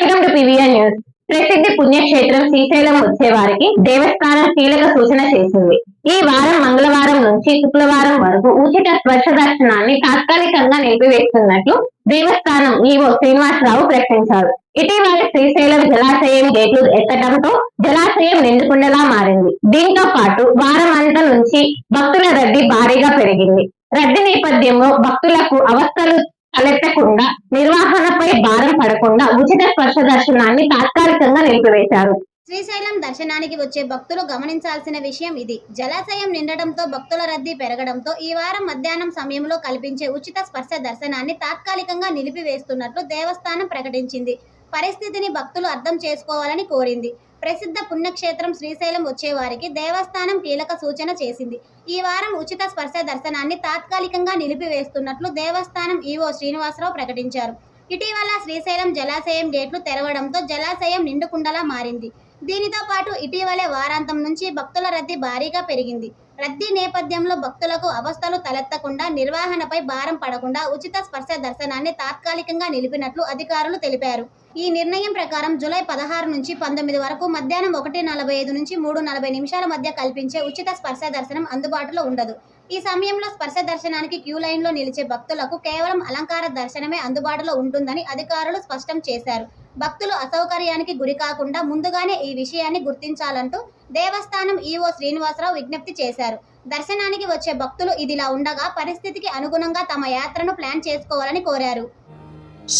Welcome to PVR news. ప్రసిద్ధి పుణ్యక్షేత్రం శ్రీశైలం వచ్చే వారికి దేవస్థానం కీలక సూచన చేసింది. ఈ వారం మంగళవారం నుంచి శుక్రవారం వరకు ఉచిత స్పర్శ దర్శనాన్ని తాత్కాలికంగా నిలిపివేస్తున్నట్లు దేవస్థానం ఈవో శ్రీనివాసరావు ప్రకటించారు. ఇటీవల శ్రీశైలం జలాశయం గేట్లు ఎత్తడంతో జలాశయం నిండుకుండలా మారింది. దీంతో పాటు వారం అంతా నుంచి భక్తుల రద్దీ భారీగా పెరిగింది. రద్దీ నేపథ్యంలో భక్తులకు అవస్థలు తలెత్తకుండా నిర్వహణపై భారం పడకుండా ఉచిత స్పర్శ దర్శనాన్ని తాత్కాలికంగా నిలిపివేశారు. శ్రీశైలం దర్శనానికి వచ్చే భక్తులు గమనించాల్సిన విషయం ఇది. జలాశయం నిండడంతో భక్తుల రద్దీ పెరగడంతో ఈ వారం మధ్యాహ్నం సమయంలో కల్పించే ఉచిత స్పర్శ దర్శనాన్ని తాత్కాలికంగా నిలిపివేస్తున్నట్లు దేవస్థానం ప్రకటించింది. పరిస్థితిని భక్తులు అర్థం చేసుకోవాలని కోరింది. ప్రసిద్ధ పుణ్యక్షేత్రం శ్రీశైలం వచ్చేవారికి దేవస్థానం కీలక సూచన చేసింది. ఈ వారం ఉచిత స్పర్శ దర్శనాన్ని తాత్కాలికంగా నిలిపివేస్తున్నట్లు దేవస్థానం ఈవో శ్రీనివాసరావు ప్రకటించారు. ఇటీవల శ్రీశైలం జలాశయం గేట్లు తెరవడంతో జలాశయం నిండుకుండలా మారింది. దీనితో పాటు ఇటీవలే వారాంతం నుంచి భక్తుల రద్దీ భారీగా పెరిగింది. రద్దీ నేపథ్యంలో భక్తులకు అవస్థలు తలెత్తకుండా నిర్వహణపై భారం పడకుండా ఉచిత స్పర్శ దర్శనాన్ని తాత్కాలికంగా నిలిపినట్లు అధికారులు తెలిపారు. ఈ నిర్ణయం ప్రకారం జూలై పదహారు నుంచి పంతొమ్మిది వరకు మధ్యాహ్నం ఒకటి నలభై ఐదు నుంచి మూడు నలభై నిమిషాల మధ్య కల్పించే ఉచిత స్పర్శ దర్శనం అందుబాటులో ఉండదు. ఈ సమయంలో స్పర్శ దర్శనానికి క్యూ లైన్లో నిలిచే భక్తులకు కేవలం అలంకార దర్శనమే అందుబాటులో ఉంటుందని అధికారులు స్పష్టం చేశారు. భక్తులు అసౌకర్యానికి గురి కాకుండా ముందుగానే ఈ విషయాన్ని గుర్తించాలంటూ దేవస్థానం ఈవో శ్రీనివాసరావు విజ్ఞప్తి చేశారు. దర్శనానికి వచ్చే భక్తులు ఇదిలా ఉండగా పరిస్థితికి అనుగుణంగా తమ యాత్రను ప్లాన్ చేసుకోవాలని కోరారు.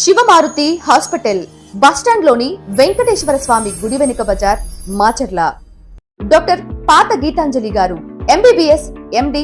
శివమారుతి హాస్పిటల్ బస్టాండ్లోని వెంకటేశ్వర స్వామి గుడి వెనుక బజార్ మాచర్ల. డాక్టర్ పాత గీతాంజలి గారు ఎంబీబీఎస్ ఎండి